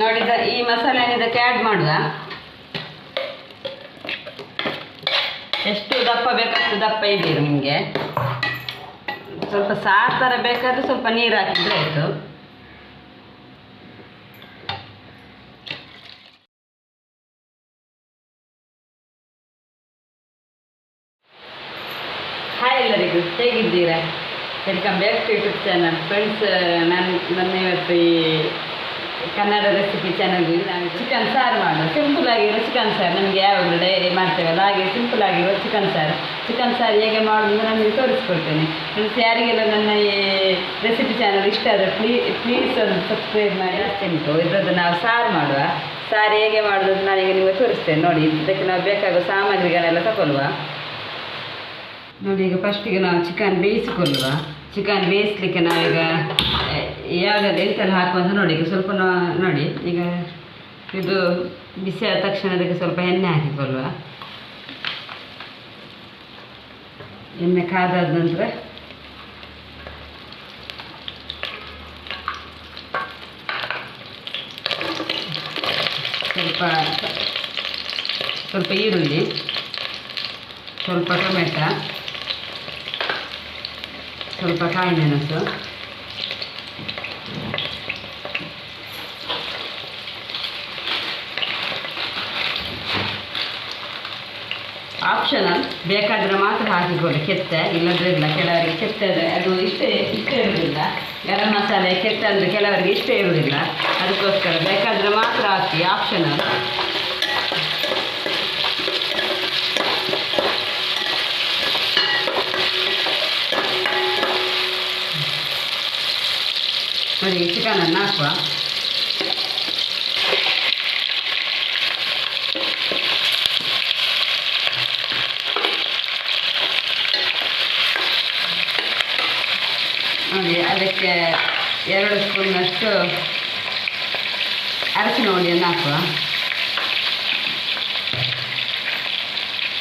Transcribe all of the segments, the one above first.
ನೋಡಿದ ಈ ಮಸಾಲೆಯನ್ನು ಇದಕ್ಕೆ ಆ್ಯಡ್ ಮಾಡುವ? ಎಷ್ಟು ದಪ್ಪ ಬೇಕಷ್ಟು ದಪ್ಪ ಇದ್ದೀರಿ ನಿಮಗೆ. ಸ್ವಲ್ಪ ಸಾರು ಥರ ಬೇಕಾದ್ರೆ ಸ್ವಲ್ಪ ನೀರು ಹಾಕಿದ್ರೆ ಆಯಿತು. ಹಾಯ್ ಎಲ್ಲರಿಗೂ, ಹೇಗಿದ್ದೀರಾ? Welcome back to YouTube channel friends ನಾನು ನನ್ನ ಇವತ್ತು ಈ ಕನ್ನಡ ರೆಸಿಪಿ ಚಾನಲ್ಗೆ ನಾವು ಚಿಕನ್ ಸಾರು ಮಾಡೋದು. ಸಿಂಪಲ್ ಆಗಿರೋ ಚಿಕನ್ ಸಾರು. ನಮಗೆ ಯಾವಾಗಲೂ ಡೈಲಿ ಮಾಡ್ತೇವಲ್ಲ, ಹಾಗೆ ಸಿಂಪಲ್ ಆಗಿರೋ ಚಿಕನ್ ಸಾರು. ಚಿಕನ್ ಸಾರು ಹೇಗೆ ಮಾಡೋದು ನಾನು ನಿಮಗೆ ತೋರಿಸ್ಕೊಡ್ತೇನೆ. ಫ್ರೆಂಡ್ಸ್ ಯಾರಿಗೆಲ್ಲ ನನ್ನ ಈ ರೆಸಿಪಿ ಚಾನಲ್ ಇಷ್ಟ ಆದರೆ ಪ್ಲೀ ಪ್ಲೀಸ್ ಒಂದು ಸಬ್ಸ್ಕ್ರೈಬ್ ಮಾಡಿ. ಉಂಟು. ಇದ್ರದ್ದು ನಾವು ಸಾರು ಮಾಡುವ. ಸಾರು ಹೇಗೆ ಮಾಡೋದು ನಾನು ನಾನೀಗ ನಿಮಗೆ ತೋರಿಸ್ತೇನೆ. ನೋಡಿ, ಇದಕ್ಕೆ ನಾವು ಬೇಕಾಗೋ ಸಾಮಗ್ರಿಗಳೆಲ್ಲ ತಗೊಳ್ಳುವ. ನೋಡಿ, ಈಗ ಫಸ್ಟಿಗೆ ನಾವು ಚಿಕನ್ ಬೇಯಿಸಿಕೊಳ್ಳುವ. ಚಿಕನ್ ಬೇಯಿಸ್ಲಿಕ್ಕೆ ನಾವೀಗ ಯಾವ್ದಾದ್ರು ಎಂತೆಲ್ಲ ಹಾಕುವಂತ ನೋಡಿ, ಈಗ ಸ್ವಲ್ಪ ನೋಡಿ, ಈಗ ಇದು ಬಿಸಿ ಆದ ತಕ್ಷಣ ಅದಕ್ಕೆ ಸ್ವಲ್ಪ ಎಣ್ಣೆ ಹಾಕಿಕೊಳ್ಳುವ. ಎಣ್ಣೆ ಕಾದಾದ ನಂತರ ಸ್ವಲ್ಪ ಸ್ವಲ್ಪ ಈರುಳ್ಳಿ, ಸ್ವಲ್ಪ ಟೊಮೆಟ, ಸ್ವಲ್ಪ ಕಾಯಿ ಮೆಣಸು. ಆಪ್ಷನಲ್ ಬೇಕಾದರೆ ಮಾತ್ರ ಹಾಕಿಕೊಳ್ಳಿ ಕೆತ್ತೆ ಇಲ್ಲದ್ರೆ ಇಲ್ಲ. ಕೆಲವರಿಗೆ ಕೆತ್ತೆ ಅದು- ಇಷ್ಟೇ, ಇಷ್ಟ ಇಷ್ಟ ಇರುವುದಿಲ್ಲ. ಗರಂ ಮಸಾಲೆ ಕೆತ್ತೆ ಅಂದರೆ ಕೆಲವರಿಗೆ ಇಷ್ಟ ಇರುವುದಿಲ್ಲ. ಅದಕ್ಕೋಸ್ಕರ ಬೇಕಾದರೆ ಮಾತ್ರ ಹಾಕಿ ಆಪ್ಷನಲ್ ನೋಡಿ ಚಿಕನನ್ನು ಹಾಕುವ. ನೋಡಿ ಅದಕ್ಕೆ ಎರಡು ಸ್ಪೂನ್ನಷ್ಟು ಅರಸಿನ ಹುಳಿಯನ್ನು ಹಾಕುವ.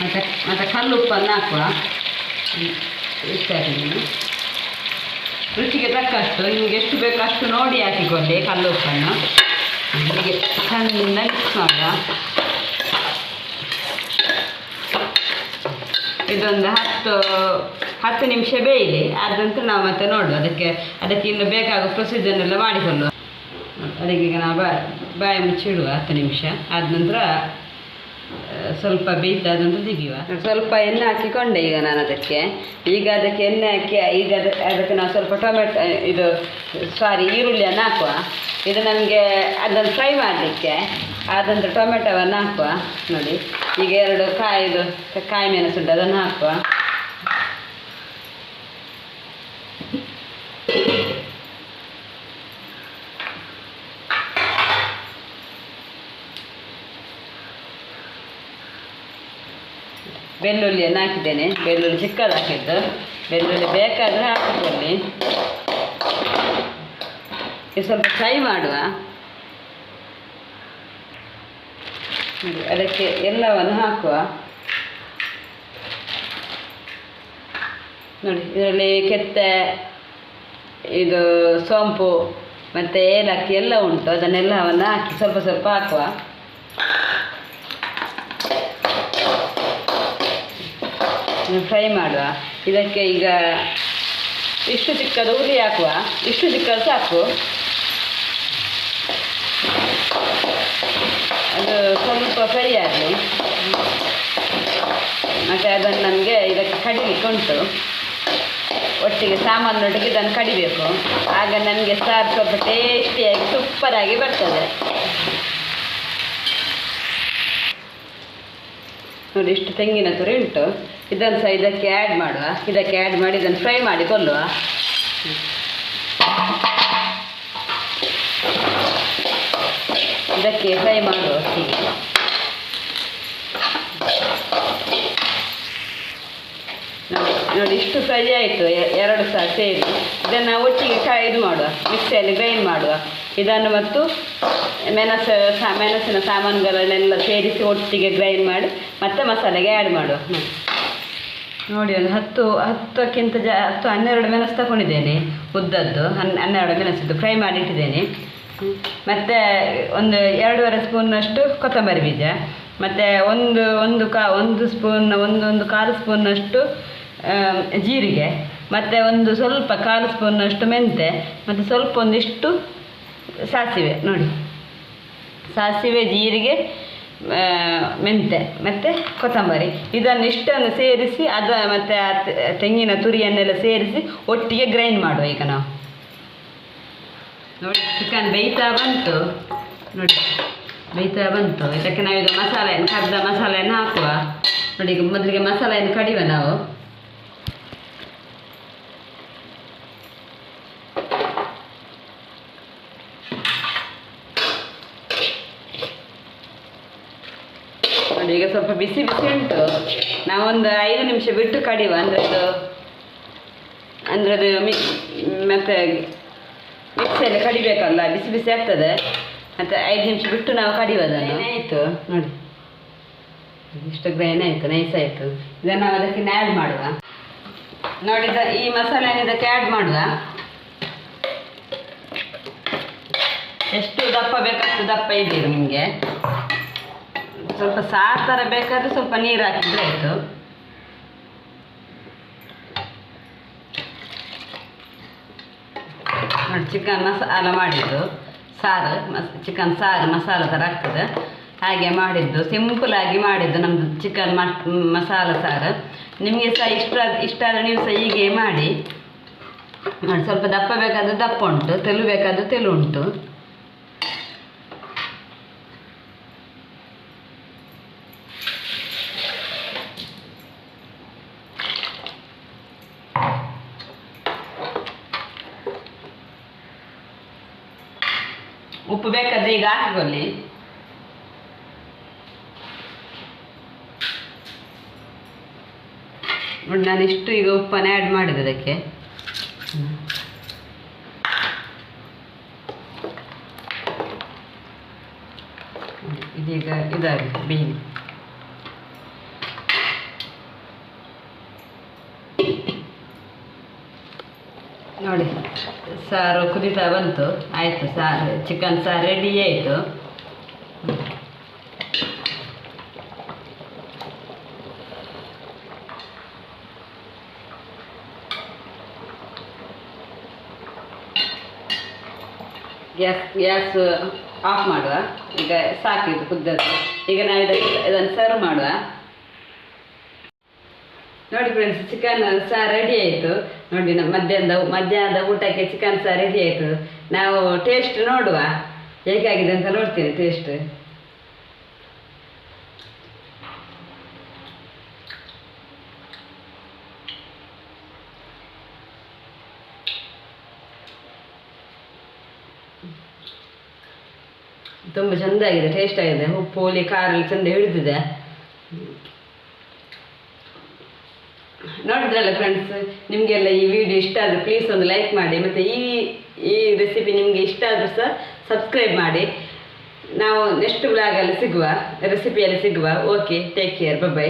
ಮತ್ತು ಮತ್ತು ಕಲ್ಲುಪ್ಪನ್ನು ಹಾಕುವ. ಇಷ್ಟ ಹಾಕಿದ್ದೀನಿ ರುಚಿಗೆ ತಕ್ಕಷ್ಟು, ನಿಮಗೆ ಎಷ್ಟು ಬೇಕು ಅಷ್ಟು ನೋಡಿ ಹಾಕಿಕೊಂಡೆ ಕಲ್ಲು ಉಪ್ಪನ್ನು. ಹೀಗೆ ಸಣ್ಣ ಮಿಕ್ಸ್ ಮಾಡುವ. ಇದೊಂದು ಹತ್ತು ಹತ್ತು ನಿಮಿಷ ಬೇಯಿಲಿ ಆದ ನಂತರ ನಾವು ಮತ್ತೆ ನೋಡುವ. ಅದಕ್ಕೆ ಅದಕ್ಕೆ ಇನ್ನು ಬೇಕಾಗೋ ಪ್ರೊಸೀಜರ್ನೆಲ್ಲ ಮಾಡಿಕೊಳ್ಳುವ. ಅದಕ್ಕೆ ಈಗ ನಾವು ಬಾಯಿ ಮುಚ್ಚಿಡುವ ಹತ್ತು ನಿಮಿಷ. ಆದ ನಂತರ ಸ್ವಲ್ಪ ಬೇಯ್ತಾದ ನಂತರ ತೆಗೆಯುವ. ಸ್ವಲ್ಪ ಎಣ್ಣೆ ಹಾಕಿಕೊಂಡೆ ಈಗ ನಾನು ಅದಕ್ಕೆ. ಈಗ ಅದಕ್ಕೆ ಎಣ್ಣೆ ಹಾಕಿ, ಈಗ ಅದಕ್ಕೆ ಅದಕ್ಕೆ ನಾವು ಸ್ವಲ್ಪ ಟೊಮೆಟೊ ಇದು, ಸಾರಿ ಈರುಳ್ಳಿಯನ್ನು ಹಾಕುವ. ಇದು ನಮಗೆ ಅದನ್ನು ಫ್ರೈ ಮಾಡಲಿಕ್ಕೆ ಆದಂತರ ಟೊಮೆಟೊವನ್ನು ಹಾಕುವ. ನೋಡಿ, ಈಗ ಎರಡು ಕಾಯಿದು ಕಾಯಿ ಮೆಣಸುಂಟು ಅದನ್ನು ಹಾಕುವ. ಬೆಳ್ಳುಳ್ಳಿಯನ್ನು ಹಾಕಿದ್ದೇನೆ. ಬೆಳ್ಳುಳ್ಳಿ ಚಿಕ್ಕದು ಹಾಕಿದ್ದು. ಬೆಳ್ಳುಳ್ಳಿ ಬೇಕಾದರೆ ಹಾಕಿಕೊಳ್ಳಿ. ಇದು ಸ್ವಲ್ಪ ಫ್ರೈ ಮಾಡುವ. ಅದಕ್ಕೆ ಎಲ್ಲವನ್ನು ಹಾಕುವ. ನೋಡಿ, ಇದರಲ್ಲಿ ಕೆತ್ತೆ, ಇದು ಸೋಂಪು, ಮತ್ತು ಏಲಕ್ಕಿ ಎಲ್ಲ ಉಂಟು. ಅದನ್ನೆಲ್ಲವನ್ನು ಹಾಕಿ ಸ್ವಲ್ಪ ಸ್ವಲ್ಪ ಹಾಕುವ. ಫ್ರೈ ಮಾಡುವ. ಇದಕ್ಕೆ ಈಗ ಇಷ್ಟು ಚಿಕ್ಕದ ಉರಿ ಹಾಕುವ. ಇಷ್ಟು ಚಿಕ್ಕದು ಸಾಕು. ಅದು ಸ್ವಲ್ಪ ಫ್ರೈ ಆಗಲಿ. ಮತ್ತು ಅದನ್ನು ನಮಗೆ ಇದಕ್ಕೆ ಕಡಿಲಿಕ್ಕೆ ಉಂಟು. ಒಟ್ಟಿಗೆ ಸಾಮಾನು ಒಟ್ಟಿಗೆ ಇದನ್ನು ಕಡಿಬೇಕು. ಆಗ ನನಗೆ ಸಾರು ಸ್ವಲ್ಪ ಟೇಸ್ಟಿಯಾಗಿ ಸೂಪರಾಗಿ ಬರ್ತದೆ. ನೋಡಿ ಇಷ್ಟು ತೆಂಗಿನ ತುರಿ ಉಂಟು. ಇದನ್ನು ಸಹ ಇದಕ್ಕೆ ಆ್ಯಡ್ ಮಾಡುವ. ಇದಕ್ಕೆ ಆ್ಯಡ್ ಮಾಡಿ ಇದನ್ನು ಫ್ರೈ ಮಾಡಿ ಕೊಲ್ಲುವ. ಇದಕ್ಕೆ ಫ್ರೈ ಮಾಡುವ ನೋಡಿ ಇಷ್ಟು ಫ್ರೈ ಆಯಿತು. ಎರಡು ಸಹ ಸೇರಿ. ಇದನ್ನು ಒಟ್ಟಿಗೆ ಕ ಇದು ಮಾಡುವ. ಮಿಕ್ಸಿಯಲ್ಲಿ ಗ್ರೈಂಡ್ ಮಾಡುವ. ಇದನ್ನು ಮತ್ತು ಮೆಣಸು ಸಾ ಮೆಣಸಿನ ಸಾಮಾನುಗಳನ್ನೆಲ್ಲ ಸೇರಿಸಿ ಒಟ್ಟಿಗೆ ಗ್ರೈಂಡ್ ಮಾಡಿ ಮತ್ತೆ ಮಸಾಲೆಗೆ ಆ್ಯಡ್ ಮಾಡುವ ನೋಡಿ. ಒಂದು ಹತ್ತು, ಹತ್ತಕ್ಕಿಂತ ಜಾ, ಹತ್ತು ಹನ್ನೆರಡು ಮೆಣಸು ತಗೊಂಡಿದ್ದೇನೆ ಉದ್ದದ್ದು. ಹನ್, ಹನ್ನೆರಡು ಮೆಣಸಿದ್ದು ಫ್ರೈ ಮಾಡಿ ಇಟ್ಟಿದ್ದೇನೆ. ಮತ್ತು ಒಂದು ಎರಡೂವರೆ ಸ್ಪೂನ್ನಷ್ಟು ಕೊತ್ತಂಬರಿ ಬೀಜ. ಮತ್ತು ಒಂದು ಒಂದು ಕಾ, ಒಂದು ಸ್ಪೂನ್ ಒಂದೊಂದು ಕಾಲು ಸ್ಪೂನ್ನಷ್ಟು ಜೀರಿಗೆ. ಮತ್ತು ಒಂದು ಸ್ವಲ್ಪ ಕಾಲು ಸ್ಪೂನ್ನಷ್ಟು ಮೆಂತೆ. ಮತ್ತು ಸ್ವಲ್ಪ ಒಂದಿಷ್ಟು ಸಾಸಿವೆ. ನೋಡಿ. ಸಾಸಿವೆ, ಜೀರಿಗೆ ಮೆಂತೆ, ಮತ್ತು ಕೊತ್ತಂಬರಿ. ಇದನ್ನು ಇಷ್ಟನ್ನು ಸೇರಿಸಿ, ಅದ ಮತ್ತು ತೆಂಗಿನ ತುರಿಯನ್ನೆಲ್ಲ ಸೇರಿಸಿ ಒಟ್ಟಿಗೆ ಗ್ರೈಂಡ್ ಮಾಡುವ ಈಗ ನಾವು. ನೋಡಿ, ಚಿಕನ್ ಬೇಯ್ತಾ ಬಂತು. ನೋಡಿ, ಬೇಯ್ತಾ ಬಂತು. ಇದಕ್ಕೆ ನಾವೀಗ ಮಸಾಲೆಯನ್ನು, ಕರ್ದ ಮಸಾಲೆಯನ್ನು ಹಾಕುವ. ನೋಡಿ, ಈಗ ಮೊದಲಿಗೆ ಮಸಾಲೆಯನ್ನು ಕಡಿಯುವ ನಾವು. ಈಗ ಸ್ವಲ್ಪ ಬಿಸಿ ಬಿಸಿ ಉಂಟು. ನಾವೊಂದು ಐದು ನಿಮಿಷ ಬಿಟ್ಟು ಕಡಿಯುವ. ಅಂದರೆ ಅದು ಅಂದರೆ ಅದು ಮಿಕ್ ಮತ್ತು ಮಿಕ್ಸಿಯಲ್ಲಿ ಕಡಿಬೇಕಲ್ಲ, ಬಿಸಿ ಬಿಸಿ ಆಗ್ತದೆ. ಮತ್ತು ಐದು ನಿಮಿಷ ಬಿಟ್ಟು ನಾವು ಕಡಿವ ಅದನ್ನು. ಆಯಿತು. ನೋಡಿ. ಇಷ್ಟು ಗ್ರೈನ್ ಆಯಿತು, ನೈಸ್ ಆಯಿತು. ಇದನ್ನು ನಾವು ಅದಕ್ಕೆ ಆ್ಯಡ್ ಮಾಡುವ. ನೋಡಿದ ಈ ಮಸಾಲೆಯನ್ನು ಇದಕ್ಕೆ ಆ್ಯಡ್ ಮಾಡುವ. ಎಷ್ಟು ದಪ್ಪ ಬೇಕಷ್ಟು ದಪ್ಪ ಇದ್ದೀರಿ ನಿಮಗೆ. ಸ್ವಲ್ಪ ಸಾರ್ ಥರ ಬೇಕಾದ್ರೆ ಸ್ವಲ್ಪ ನೀರು ಹಾಕಿದ್ರೆ ಆಯಿತು. ನೋಡಿ, ಚಿಕನ್ ಮಸಾಲ ಮಾಡಿದ್ದು. ಸಾರು, ಮಸ್, ಚಿಕನ್ ಸಾರು, ಮಸಾಲ ಥರ ಆಗ್ತದೆ. ಹಾಗೆ ಮಾಡಿದ್ದು. ಸಿಂಪಲಾಗಿ ಮಾಡಿದ್ದು ನಮ್ಮದು ಚಿಕನ್ ಮಸಾಲ ಸಾರು. ನಿಮಗೆ ಸಹ ಇಷ್ಟ ಇಷ್ಟ ಆದರೆ ನೀವು ಸಹ ಹೀಗೆ ಮಾಡಿ. ನೋಡಿ, ಸ್ವಲ್ಪ ದಪ್ಪ ಬೇಕಾದ್ರೆ ದಪ್ಪ ಉಂಟು, ತೆಲು ಬೇಕಾದ್ರೆ ತೆಲು ಉಂಟು. ಉಪ್ಪು ಬೇಕಾದ್ರೆ ಈಗ ಹಾಕಿಕೊಳ್ಳಿ ನೋಡಿ ನಾನು ಇಷ್ಟು ಈಗ ಉಪ್ಪನ್ನು ಆ್ಯಡ್ ಮಾಡಿದೆ ಅದಕ್ಕೆ. ಇದೀಗ ಇದಾಗಿದೆ ಬೇಯಿ ನೋಡಿ. ಸಾರು ಕುದೀತಾ ಬಂತು. ಆಯಿತು, ಸಾರು ಚಿಕನ್ ಸಾರು ರೆಡಿ ಆಯಿತು. ಗ್ಯಾಸ್ ಗ್ಯಾಸ್ ಆಫ್ ಮಾಡುವ. ಈಗ ಸಾಕಿತ್ತು ಕುದ್ದದ್ದು. ಈಗ ನಾವು ಇದನ್ನು ಸರ್ವ್ ಮಾಡುವ. ನೋಡಿ ಫ್ರೆಂಡ್ಸ್ ಚಿಕನ್ ಸಾರ್ ರೆಡಿ ಆಯಿತು. ನೋಡಿ ನಮ್ಮ ಮಧ್ಯಾಹ್ನದ ಮಧ್ಯಾಹ್ನದ ಊಟಕ್ಕೆ ಚಿಕನ್ ಸಾರ್ ರೆಡಿ ಆಯಿತು. ನಾವು ಟೇಸ್ಟ್ ನೋಡುವ. ಹೇಗಾಗಿದೆ ಅಂತ ನೋಡ್ತೀನಿ ಟೇಸ್ಟ್ ತುಂಬ ಚೆಂದ ಆಗಿದೆ ಟೇಸ್ಟ್ ಆಗಿದೆ. ಉಪ್ಪು, ಹೋಳಿ, ಖಾರ ಎಲ್ಲ ಚೆಂದ ಹಿಡಿದಿದೆ. ನೋಡಿದ್ರಲ್ಲ ಫ್ರೆಂಡ್ಸ್ ನಿಮಗೆಲ್ಲ ಈ ವಿಡಿಯೋ ಇಷ್ಟ ಆದರೆ ಪ್ಲೀಸ್ ಒಂದು ಲೈಕ್ ಮಾಡಿ, ಮತ್ತು ಈ ಈ ರೆಸಿಪಿ ನಿಮಗೆ ಇಷ್ಟ ಆದರೂ ಸಹ ಸಬ್ಸ್ಕ್ರೈಬ್ ಮಾಡಿ. ನಾವು ನೆಕ್ಸ್ಟ್ ಬ್ಲಾಗಲ್ಲಿ ಸಿಗುವ ರೆಸಿಪಿಯಲ್ಲಿ ಸಿಗುವ. Okay take care bye